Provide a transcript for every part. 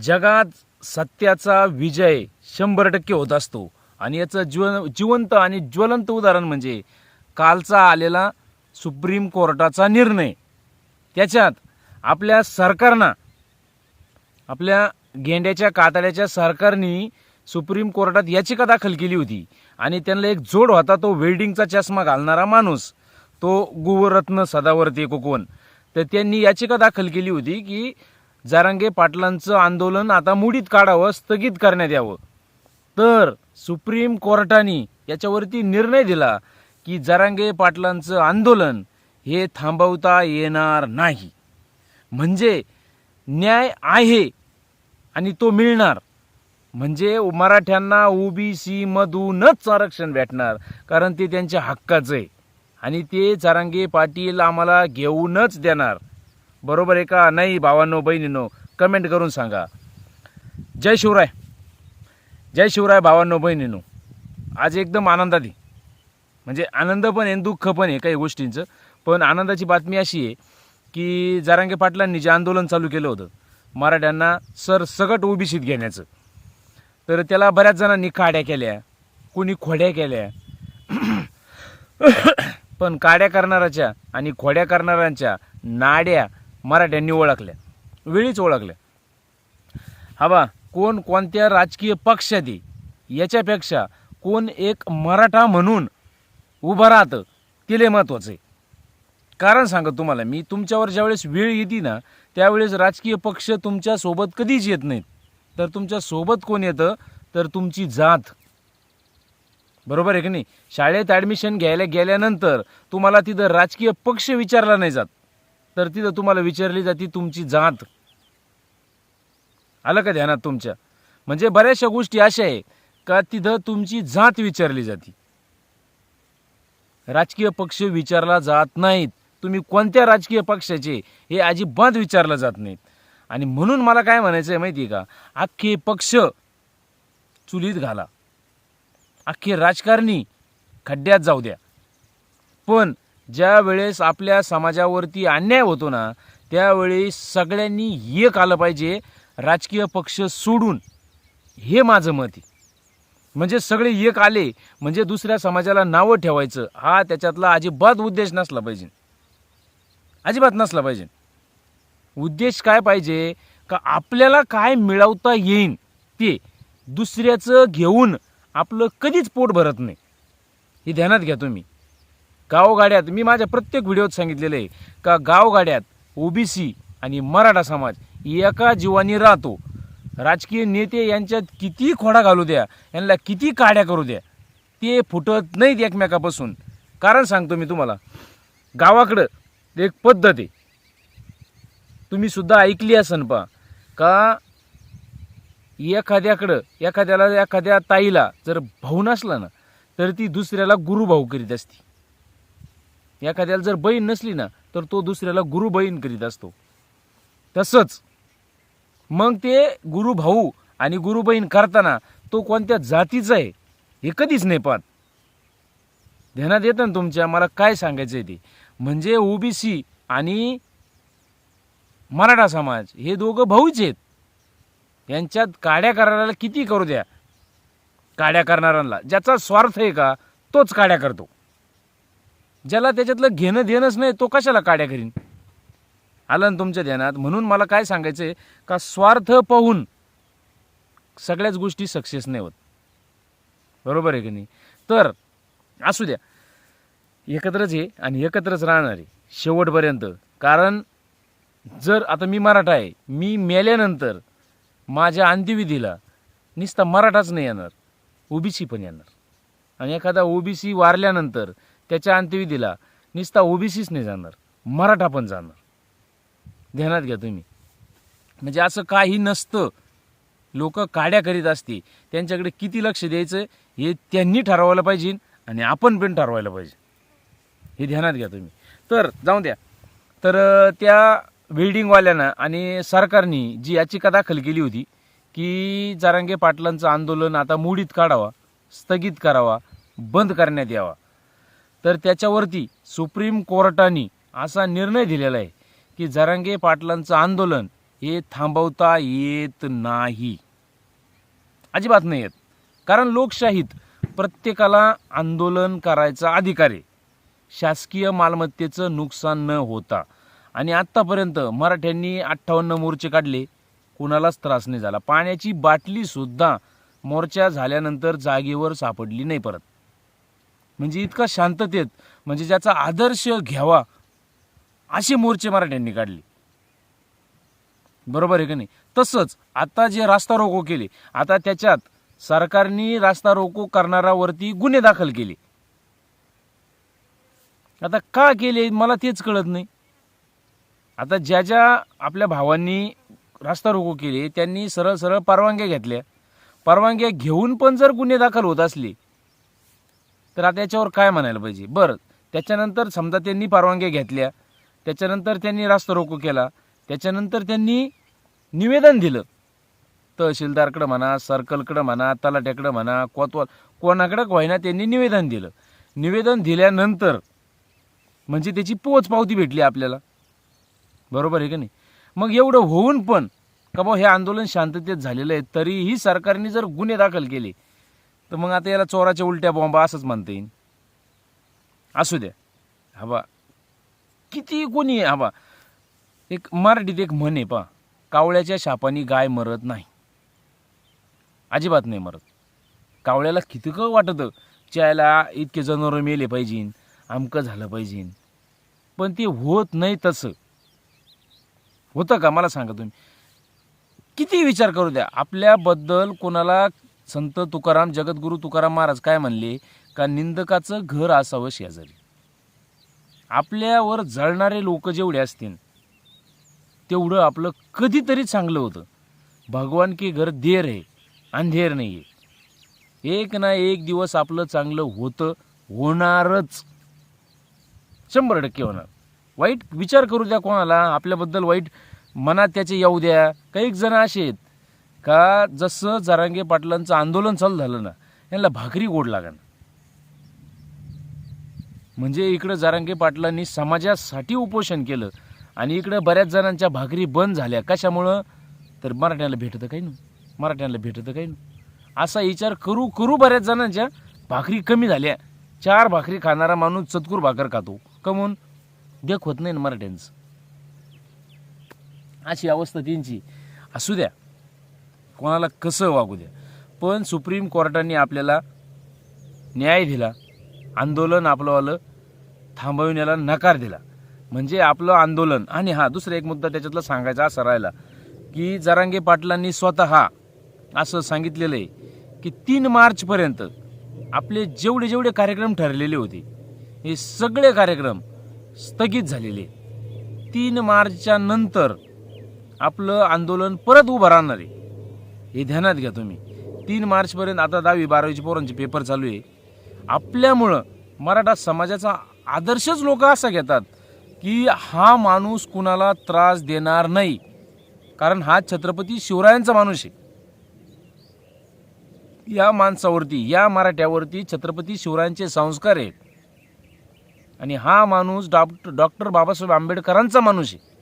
जगात सत्याचा विजय शंभर टक्के होत असतो. आणि याचं जीवन जिवंत आणि ज्वलंत उदाहरण म्हणजे कालचा आलेला सुप्रीम कोर्टाचा निर्णय. त्याच्यात आपल्या सरकारनं आपल्या गेंड्याच्या कातड्याच्या सरकारने सुप्रीम कोर्टात याचिका दाखल केली होती. आणि त्यांना एक जोड होता तो वेल्डिंगचा चष्मा घालणारा माणूस. तो गुवरत्न सदावर्ती कोकवन तर त्यांनी याचिका दाखल केली होती की जारांगे पाटलांचं आंदोलन आता मुडीत काढावं स्थगित करण्यात यावं. तर सुप्रीम कोर्टाने याच्यावरती निर्णय दिला की जरांगे पाटलांचं आंदोलन हे थांबवता येणार नाही. म्हणजे न्याय आहे आणि तो मिळणार. म्हणजे मराठ्यांना ओबीसी मधूनच आरक्षण भेटणार कारण ते त्यांच्या हक्काचं आहे. आणि ते चारांगे पाटील आम्हाला घेऊनच देणार. बरोबर आहे का? नाही भावांनो बहिणींनो कमेंट करून सांगा. जय शिवराय. जय शिवराय भावांनो बहिणींनो. आज एकदम आनंदाली म्हणजे आनंद पण आहे आणि दुःख पण आहे काही गोष्टींचं. पण आनंदाची बातमी अशी आहे की जारांगे पाटलांनी जे आंदोलन चालू केलं होतं मराठ्यांना सरसकट ओबीसीत घेण्याचं तर त्याला बऱ्याच जणांनी काड्या केल्या कोणी खोड्या केल्या. पण काड्या करणाऱ्याच्या आणि खोड्या करणाऱ्यांच्या नाड्या मराठ्यांनी ओळखल्या वेळीच ओळखल्या हा बा कोण कोणत्या राजकीय पक्षात आहे याच्यापेक्षा कोण एक मराठा म्हणून उभं राहतं तिले महत्त्वाचं आहे. कारण सांगत तुम्हाला मी तुमच्यावर ज्यावेळेस वेळ येते ना त्यावेळेस राजकीय पक्ष तुमच्यासोबत कधीच येत नाहीत. तर तुमच्यासोबत कोण येतं? तर तुमची जात. बरोबर आहे की नाही? शाळेत ॲडमिशन घ्यायला गेल्यानंतर तुम्हाला तिथं राजकीय पक्ष विचारला नाही जात. तर तिथं तुम्हाला विचारली जाते तुमची जात. आलं का ध्यानात तुमच्या? म्हणजे बऱ्याचशा गोष्टी अशा आहे का तिथं तुमची जात विचारली जाते. राजकीय पक्ष विचारला जात नाहीत. तुम्ही कोणत्या राजकीय पक्षाचे हे अजिबात विचारलं जात नाहीत. आणि म्हणून मला काय म्हणायचं आहे माहिती आहे का? अख्खे पक्ष चुलीत घाला. अख्खे राजकारणी खड्ड्यात जाऊ द्या. पण ज्या वेळेस आपल्या समाजावरती अन्याय होतो ना त्यावेळी सगळ्यांनी एक आलं पाहिजे राजकीय पक्ष सोडून. हे माझं मत आहे. म्हणजे सगळे एक आले म्हणजे दुसऱ्या समाजाला नावं ठेवायचं हा त्याच्यातला अजिबात उद्देश नसला पाहिजे. अजिबात नसला पाहिजे. उद्देश काय पाहिजे? का आपल्याला काय मिळवता येईन ते दुसऱ्याचं घेऊन आपलं कधीच पोट भरत नाही. हे ध्यानात घ्या तुम्ही. गावगाड्यात मी माझ्या प्रत्येक व्हिडिओत सांगितलेलं आहे का गावगाड्यात ओबीसी आणि मराठा समाज एका जीवानी राहतो. राजकीय नेते यांच्यात किती खोडा घालू द्या यांना किती काड्या करू द्या ते फुटत नाहीत एकमेकापासून. कारण सांगतो मी तुम्हाला गावाकडं एक पद्धत आहे. तुम्ही सुद्धा ऐकली असन पा का एखाद्याकडं एखाद्याला एखाद्या ताईला जर भाऊ नसला ना तर ती दुसऱ्याला गुरु भाऊ करीत असते. एखाद्याला जर बहीण नसली ना तर तो दुसऱ्याला गुरु बहीण करीत असतो. तसंच मग ते गुरु भाऊ आणि गुरु बहीण करताना तो कोणत्या जातीचा आहे हे कधीच नाही पाहत. ध्यानात येतं ना तुमच्या मला काय सांगायचं आहे ते? म्हणजे ओबीसी आणि मराठा समाज हे दोघं भाऊच आहेत. यांच्यात काड्या करणाऱ्याला किती करू द्या? काड्या करणाऱ्यांना. ज्याचा स्वार्थ आहे का तोच काड्या करतो. ज्याला त्याच्यातलं घेणं देणंच नाही तो कशाला काड्या करीन? आलं ना तुमच्या ध्यानात? म्हणून मला काय सांगायचं आहे का स्वार्थ पाहून सगळ्याच गोष्टी सक्सेस नाही होत. बरोबर आहे की नाही? तर असू द्या. एकत्रच आहे आणि एकत्रच राहणार आहे शेवटपर्यंत. कारण जर आता मी मराठा आहे मी मेल्यानंतर माझ्या अंत्यविधीला नुसता मराठाच नाही येणार ओबीसी पण येणार. आणि एखादा ओबीसी वारल्यानंतर त्याच्या अंत्यविधीला नुसता ओबीसीच नाही जाणार मराठा पण जाणार. ध्यानात घ्या तुम्ही. म्हणजे असं काही नसतं. लोक काड्या करीत असते त्यांच्याकडे किती लक्ष द्यायचं हे त्यांनी ठरवायला पाहिजे आणि आपण पण ठरवायला पाहिजे. हे ध्यानात घ्या तुम्ही. तर जाऊ द्या. तर त्या बिल्डिंगवाल्यांना आणि सरकारने जी याचिका दाखल केली होती की जारांगे पाटलांचं आंदोलन आता मुडीत काढावा स्थगित करावा बंद करण्यात यावा. तर त्याच्यावरती सुप्रीम कोर्टाने असा निर्णय दिलेला आहे की जरांगे पाटलांचं आंदोलन हे थांबवता येत नाही. अजिबात नाही येत. कारण लोकशाहीत प्रत्येकाला आंदोलन करायचा अधिकार आहे. शासकीय मालमत्तेचं नुकसान न होता. आणि आत्तापर्यंत मराठ्यांनी अठ्ठावन्न मोर्चे काढले. कुणालाच त्रास नाही झाला. पाण्याची बाटलीसुद्धा मोर्चा झाल्यानंतर जागेवर सापडली नाही परत. म्हणजे इतका शांततेत म्हणजे ज्याचा आदर्श घ्यावा असे मोर्चे मराठ्यांनी काढले. बरोबर आहे का नाही? तसंच आता जे रास्ता रोको केले आता त्याच्यात सरकारने रास्ता रोको करणाऱ्यावरती गुन्हे दाखल केले. आता का केले मला तेच कळत नाही. आता ज्या ज्या आपल्या भावांनी रास्ता रोको केले त्यांनी सरळ सरळ परवानग्या घेतल्या. परवानग्या घेऊन पण जर गुन्हे दाखल होत असले तर आता याच्यावर काय म्हणायला पाहिजे? बरं. त्याच्यानंतर समजा त्यांनी परवानग्या घेतल्या त्याच्यानंतर त्यांनी रास्ता रोको केला त्याच्यानंतर त्यांनी निवेदन दिलं. तहसीलदारकडं म्हणा सर्कलकडं म्हणा तलाट्याकडं म्हणा कोतवाल कोणाकडं होईना त्यांनी निवेदन दिलं. निवेदन दिल्यानंतर म्हणजे त्याची पोच पावती भेटली आपल्याला. बरोबर आहे का नाही? मग एवढं होऊन पण का भाऊ हे आंदोलन शांततेत झालेलं आहे तरीही सरकारने जर गुन्हे दाखल केले तर मग आता याला चोराच्या उलट्या बॉम्बा असंच म्हणता येईल असू द्या. हवा किती कोणी आहे हवा एक मराठीत एक म्हण आहे पा कावळ्याच्या शापानी गाय मरत नाही. अजिबात नाही मरत. कावळ्याला किती वाटतं? चायला इतके जनावरं मेले पाहिजे आमकं झालं पाहिजे पण ते होत नाही तसं. होतं का? मला सांगा तुम्ही. किती विचार करू द्या. आपल्याबद्दल कोणाला संत तुकाराम जगद्गुरू तुकाराम महाराज काय म्हणले? का निंदकाचं घर असावं शेजारी. आपल्यावर जळणारे लोक जेवढे असतील तेवढं आपलं कधीतरी चांगलं होतं. भगवान की घर देर आहे अंधेर नाही आहे एक ना एक दिवस आपलं चांगलं होतं होणारच. शंभर टक्के होणार. वाईट विचार करू द्या कोणाला आपल्याबद्दल वाईट मनात त्याचे येऊ द्या. काही जण असे आहेत का जसं जरांगे पाटलांचं आंदोलन चालू झालं ना यांना भाकरी गोड लागणार म्हणजे इकडं जरांगे पाटलांनी समाजासाठी उपोषण केलं आणि इकडं बऱ्याच जणांच्या भाकरी बंद झाल्या. कशामुळं? तर मराठ्याला भेटतं काही ना मराठ्यांना भेटतं काही ना असा विचार करू करू बऱ्याच जणांच्या भाकरी कमी झाल्या. चार भाकरी खाणारा माणूस चतकूर भाकर खातो. कमून? देख होत नाही ना मराठ्यांचं. अशी अवस्था त्यांची. असू द्या. कोणाला कसं वागू द्या पण सुप्रीम कोर्टाने आपल्याला न्याय दिला. आंदोलन आपलंवालं थांबविण्याला नकार दिला. म्हणजे आपलं आंदोलन. आणि हा दुसरा एक मुद्दा त्याच्यातला सांगायचा असा राहिला की जरांगे पाटलांनी स्वतः असं सांगितलेलं आहे की तीन मार्चपर्यंत आपले जेवढे जेवढे कार्यक्रम ठरलेले होते हे सगळे कार्यक्रम स्थगित झालेले. तीन मार्चच्या नंतर आपलं आंदोलन परत उभं राहणार आहे. हे ध्यानात घ्या तुम्ही. तीन मार्चपर्यंत आता दहावी बारावीची पोरांचे पेपर चालू आहे. आपल्यामुळं मराठा समाजाचा आदर्शच लोक असा घेतात की हा माणूस कुणाला त्रास देणार नाही. कारण हा छत्रपती शिवरायांचा माणूस आहे. या माणसावरती या मराठ्यावरती छत्रपती शिवरायांचे संस्कार आहेत. आणि हा माणूस डॉक्टर डॉक्टर बाबासाहेब आंबेडकरांचा माणूस आहे.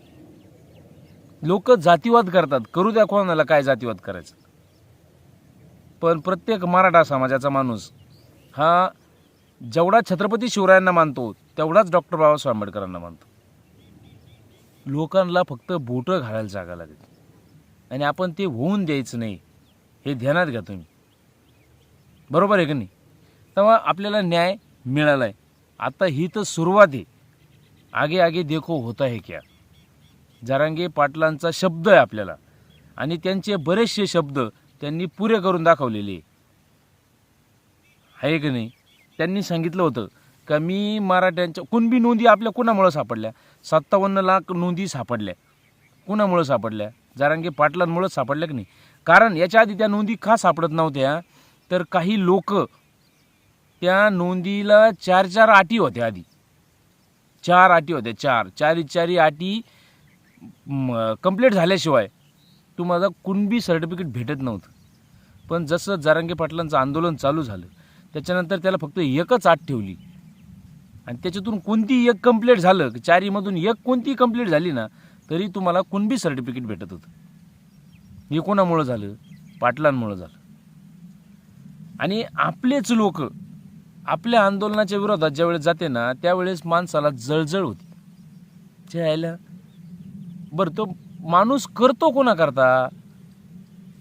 लोक जातीवाद करतात. करू द्या कोणाला काय जातीवाद करायचं. पण प्रत्येक मराठा समाजाचा माणूस हा जेवढा छत्रपती शिवरायांना मानतो तेवढाच डॉक्टर बाबासाहेब आंबेडकरांना मानतो. लोकांना फक्त बोटं घालायला जागा लागते आणि आपण ते होऊन द्यायचं नाही हे ध्यानात घ्या तुम्ही. बरोबर आहे का नाही? तेव्हा आपल्याला न्याय मिळाला आहे आता ही तर सुरुवात आहे. आगे आगे देखो होता है क्या? जरांगे पाटलांचा शब्द आहे आपल्याला. आणि त्यांचे बरेचसे शब्द त्यांनी पुरे करून दाखवलेले. आहे की नाही? त्यांनी सांगितलं होतं का मी मराठ्यांच्या कुणबी नोंदी आपल्या कुणामुळं सापडल्या? सत्तावन्न लाख नोंदी सापडल्या. कुणामुळं सापडल्या? जारांगे पाटलांमुळं सापडल्या की नाही? कारण याच्या आधी त्या नोंदी का सापडत नव्हत्या? तर काही लोक त्या नोंदीला चार चार अटी होत्या आधी. चार अटी होत्या चार. चारी चारी अटी कंप्लीट झाल्याशिवाय तुम्हाला कुणबी सर्टिफिकेट भेटत नव्हतं. पण जसं जारांगे पाटलांचं आंदोलन चालू झालं त्याच्यानंतर त्याला फक्त एकच आत ठेवली. आणि त्याच्यातून कोणती एक कंप्लीट झालं चारीमधून एक कोणती कंप्लीट झाली ना तरी तुम्हाला कुणबी सर्टिफिकेट भेटत होतं. हे कोणामुळं झालं? पाटलांमुळं झालं. आणि आपलेच लोक आपल्या आंदोलनाच्या विरोधात ज्यावेळेस जाते ना त्यावेळेस माणसाला जळजळ होती. यायला बरं तो माणूस करतो कोणा करता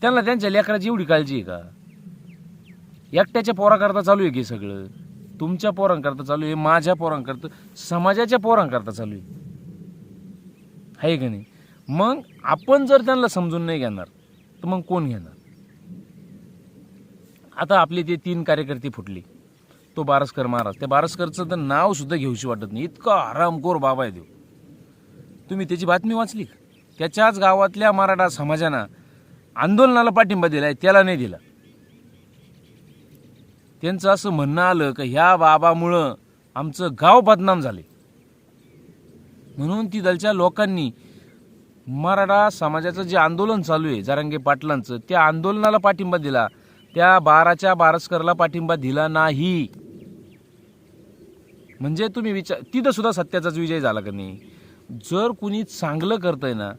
त्यांना त्यांच्या लेकराची एवढी काळजी आहे का? एकट्याच्या पोराकरता चालू आहे की सगळं? तुमच्या पोरांकरता चालू आहे माझ्या पोरांकरता समाजाच्या पोरांकरता चालू आहे. आहे का नाही? मग आपण जर त्यांना समजून नाही घेणार तर मग कोण घेणार? आता आपले ते तीन कार्यकर्ते फुटले. तो बारसकर महाराज. त्या बारसकरचं तर नावसुद्धा घेऊशी वाटत नाही. इतका आरामखोर बाबा आहे देव तुम्ही त्याची बातमी वाचली? त्याच्याच गावातल्या मराठा समाजानं आंदोलनाला पाठिंबा दिलाय त्याला नाही दिला. त्यांचं असं म्हणणं आलं का ह्या बाबामुळं आमचं गाव बदनाम झाले. म्हणून तिथलच्या लोकांनी मराठा समाजाचं जे आंदोलन चालू आहे जारंगे पाटलांचं त्या आंदोलनाला पाठिंबा दिला. त्या बाराच्या बारस्करला पाठिंबा दिला नाही. म्हणजे तुम्ही विचार तिथं सुद्धा सत्याचाच विजय झाला का नाही? जर कुणी चांगलं करतंय ना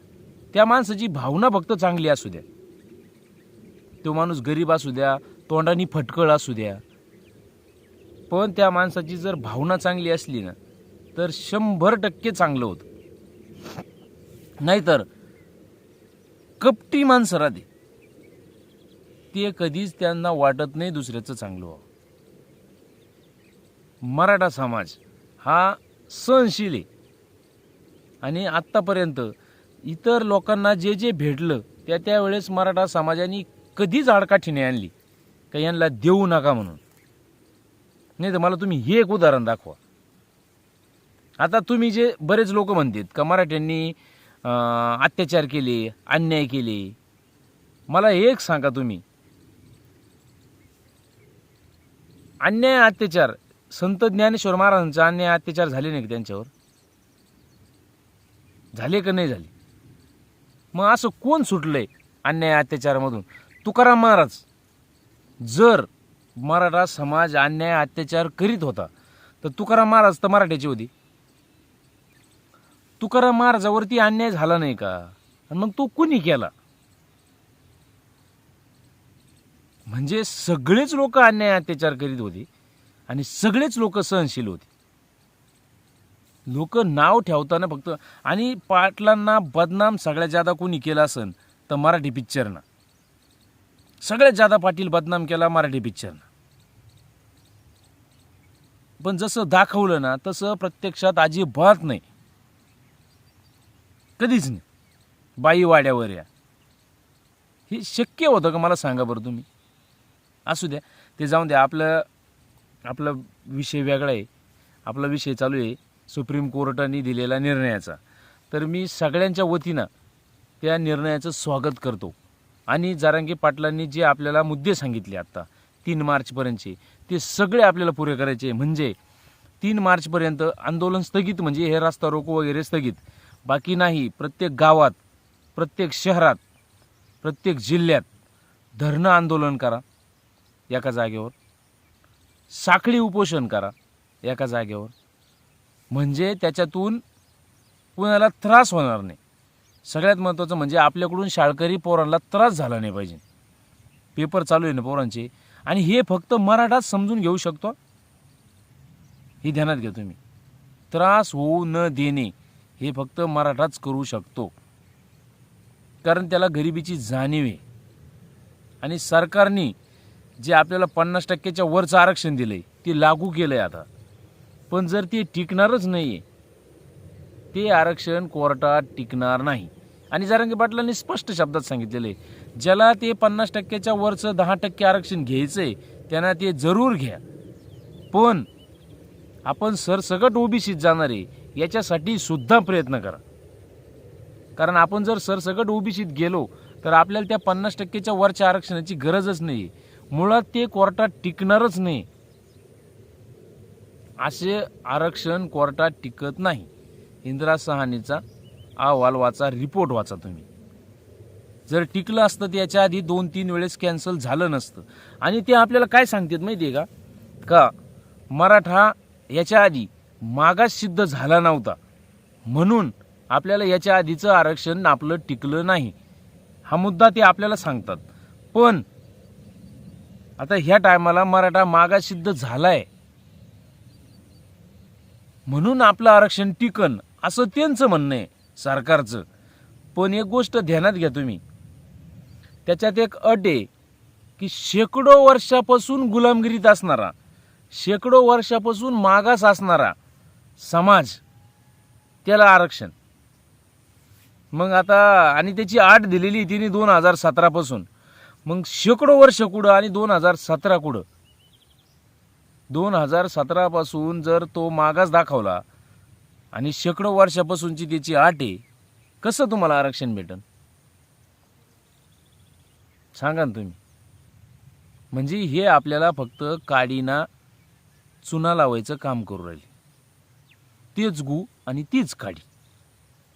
त्या माणसाची भावना फक्त चांगली असू द्या. तो माणूस गरीब असू द्या तोंडानी फटकळ असू द्या. पण त्या माणसाची जर भावना चांगली असली ना तर शंभर टक्के चांगलं होतं. नाहीतर कपटी माणसं राहते. ते कधीच त्यांना वाटत नाही दुसऱ्याचं चांगलं व्हावं. मराठा समाज हा सहनशील आहे. आणि आत्तापर्यंत इतर लोकांना जे जे भेटलं त्या त्यावेळेस मराठा समाजाने कधीच आडकाठी नाही आणली. का यांना देऊ नका म्हणून. नाही तर मला तुम्ही हे एक उदाहरण दाखवा. आता तुम्ही जे बरेच लोक म्हणतात का मराठ्यांनी अत्याचार केले अन्याय केले. मला एक सांगा तुम्ही. अन्याय अत्याचार. संत ज्ञानेश्वर महाराजांचा अन्याय अत्याचार झाले नाही का त्यांच्यावर? झाले का नाही झाले? मग असं कोण सुटलंय अन्याय अत्याचारामधून? तुकाराम महाराज जर मराठा समाज अन्याय अत्याचार करीत होता तर तुकाराम महाराज तर मराठ्याची होती. तुकाराम महाराजावरती अन्याय झाला नाही का? आणि मग तो कुणी केला? म्हणजे सगळेच लोक अन्याय अत्याचार करीत होते आणि सगळेच लोक सहनशील होते. लोक नाव ठेवताना फक्त आणि पाटलांना बदनाम सगळ्यात जादा कोणी केला असन तर मराठी पिक्चरनं. सगळ्यात जादा पाटील बदनाम केला मराठी पिक्चरनं. पण जसं दाखवलं ना तसं प्रत्यक्षात अजिबात नाही. कधीच नाही. बाई वाड्यावर या. हे शक्य होतं का मला सांगा बरं तुम्ही? असू द्या. ते जाऊन द्या. आपलं आपला विषय वेगळा आहे. आपला विषय चालू आहे. सुप्रीम कोर्टाने दिलेला निर्णयाचा. तर मी सगळ्यांच्या वतीनं त्या निर्णयाचं स्वागत करतो. आणि जारांगे पाटलांनी जे आपल्याला मुद्दे सांगितले आत्ता तीन मार्चपर्यंतचे ते सगळे आपल्याला पुरे करायचे. म्हणजे तीन मार्चपर्यंत आंदोलन स्थगित म्हणजे हे रास्ता रोको वगैरे स्थगित. बाकी नाही प्रत्येक गावात प्रत्येक शहरात प्रत्येक जिल्ह्यात धरणं आंदोलन करा एका जागेवर. साखळी उपोषण करा एका जागेवर. म्हणजे त्याच्यातून कुणाला त्रास होणार नाही. सगळ्यात महत्त्वाचं म्हणजे आपल्याकडून शाळकरी पोरांना त्रास झाला नाही पाहिजे. पेपर चालू आहे ना पोरांचे? आणि हे फक्त मराठाच समजून घेऊ शकतो? हे ध्यानात घ्या तुम्ही. त्रास होऊ न देणे हे फक्त मराठाच करू शकतो. कारण त्याला गरिबीची जाणीव आहे. आणि सरकारने जे आपल्याला पन्नास टक्क्याच्या वरचं आरक्षण दिलं आहे ते लागू केलं आहे आता. पण जर ते टिकणारच नाही आहे ते आरक्षण कोर्टात टिकणार नाही. आणि जारंगी पाटलांनी स्पष्ट शब्दात सांगितलेलं आहे ज्याला ते पन्नास टक्क्याच्या वरचं दहा टक्के आरक्षण घ्यायचं आहे त्यांना ते जरूर घ्या. पण आपण सरसकट ओबीसीत जाणार आहे याच्यासाठी सुद्धा प्रयत्न करा. कारण आपण जर सरसकट ओबीसीत गेलो तर आपल्याला त्या पन्नास टक्केच्या वरच्या आरक्षणाची गरजच नाही मुळात ते कोर्टात टिकणारच नाही. असे आरक्षण कोर्टात टिकत नाही. इंदिरा सहानीचा अहवाल वाचा रिपोर्ट वाचा तुम्ही. जर टिकलं असतं तर याच्या आधी दोन तीन वेळेस कॅन्सल झालं नसतं. आणि ते आपल्याला काय सांगतात माहिती आहे का? का मराठा याच्या आधी मागास सिद्ध झाला नव्हता. म्हणून आपल्याला याच्या आधीचं आरक्षण आपलं टिकलं नाही. हा मुद्दा ते आपल्याला सांगतात. पण आता ह्या टायमाला मराठा मागास सिद्ध झाला आहे म्हणून आपलं आरक्षण टिकन असं त्यांचं म्हणणं आहे सरकारचं. पण एक गोष्ट ध्यानात घ्या तुम्ही. त्याच्यात एक अट आहे की शेकडो वर्षापासून गुलामगिरीत असणारा शेकडो वर्षापासून मागास असणारा समाज त्याला आरक्षण. मग आता आणि त्याची आठ दिलेली तिने दोन हजार सतरापासून. मग शेकडो वर्ष कुठं आणि दोन हजार सतरा कुठं? दोन हजार सतरापासून जर तो मागास दाखवला आणि शेकडो वर्षापासूनची त्याची आट आहे कसं तुम्हाला आरक्षण भेटन? सांगा ना तुम्ही. म्हणजे हे आपल्याला फक्त काडीना चुना लावायचं काम करू राहिले. तेच गू आणि तीच काडी.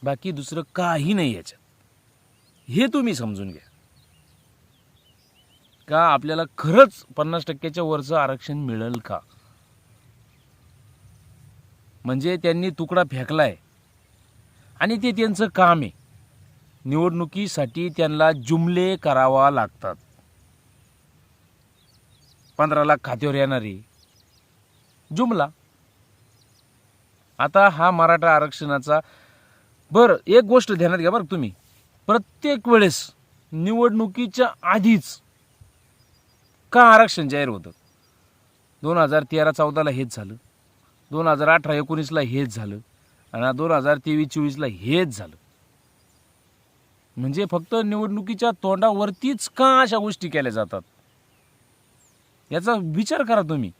बाकी दुसरं काही नाही याच्यात. हे तुम्ही समजून घ्या. का आपल्याला खरंच पन्नास टक्क्याच्या वरचं आरक्षण मिळेल का? म्हणजे त्यांनी तुकडा फेकलाय. आणि ते त्यांचं काम आहे. निवडणुकीसाठी त्यांना जुमले करावा लागतात. पंधरा लाख खात्यावर येणारी जुमला. आता हा मराठा आरक्षणाचा बरं एक गोष्ट ध्यानात घ्या बरं तुम्ही. प्रत्येक वेळेस निवडणुकीच्या आधीच का आरक्षण जाहीर होतं? दोन हजार तेरा चौदाला हेच झालं. दोन हजार अठरा एकोणीसला हेच झालं. आणि दोन हजार तेवीस चोवीसला हेच झालं. म्हणजे फक्त निवडणुकीच्या तोंडावरतीच का अशा गोष्टी केल्या जातात? याचा विचार करा तुम्ही.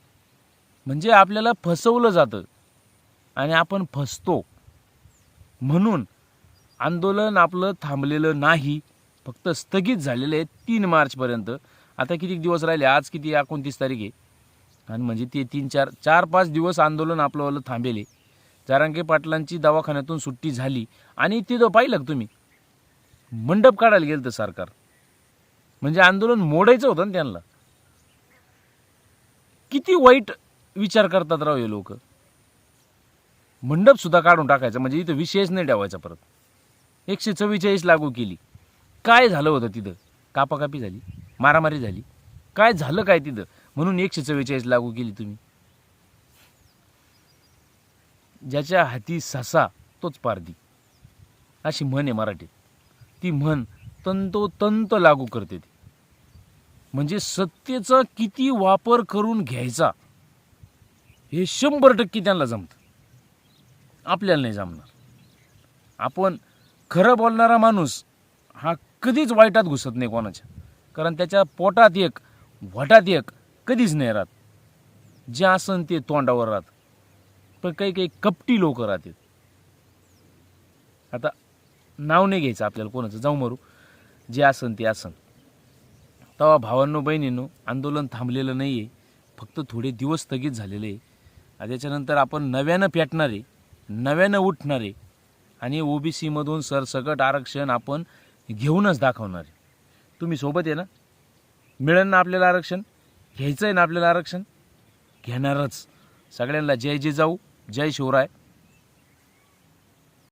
म्हणजे आपल्याला फसवलं जातं. आणि आपण फसतो. म्हणून आंदोलन आपलं थांबलेलं नाही. फक्त स्थगित झालेलं आहे तीन मार्चपर्यंत. आता किती दिवस राहिले? आज किती एकोणतीस तारीख आहे. आणि म्हणजे ते तीन चार चार पाच दिवस आंदोलन आपलं थांबेले. जारांगे पाटलांची दवाखान्यातून सुट्टी झाली. आणि तिथं पाहिलं का तुम्ही? मंडप काढायला गेलं तर सरकार. म्हणजे आंदोलन मोडायचं होतं ना त्यांना. किती वाईट विचार करतात राव हे लोक. मंडप सुद्धा काढून टाकायचा. म्हणजे इथं विषयच नाही ठेवायचा परत. एकशे चव्वेचाळीस लागू केली. काय झालं होतं तिथं? कापाकापी झाली. मारामारी झाली. काय झालं काय तिथं? म्हणून एकशे चव्वेचाळीस लागू केली तुम्ही. ज्याच्या हाती ससा तोच पारदी अशी म्हण आहे मराठीत. ती म्हण तंतोतंत लागू करते ती. म्हणजे सत्तेचा किती वापर करून घ्यायचा हे शंभर टक्के त्यांना जमतं. आपल्याला नाही जमणार. आपण खरं बोलणारा माणूस हा कधीच वाईटात घुसत नाही कोणाच्या. कारण त्याच्या पोटात एक वटात एक कधीच नाही राहत. जे असन ते तोंडावर राहत. पण काही काही कपटी लोक राहतात. आता नाव नाही घ्यायचं आपल्याला कोणाचं. जाऊ मारू. जे असन ते असन. तेव्हा भावांनो बहिणींनो आंदोलन थांबलेलं नाही आहे फक्त थोडे दिवस स्थगित झालेले आहे. आणि त्याच्यानंतर आपण नव्यानं पेटणारे आहे नव्यानं उठणारे आणि ओबीसीमधून सरसकट आरक्षण आपण घेऊनच दाखवणारे तुम्ही सोबत आहे ना? मिळेल ना आपल्याला आरक्षण? घ्यायचं आहे ना आपल्याला आरक्षण? घेणारच. सगळ्यांना जय जय जाऊ जय शिवराय.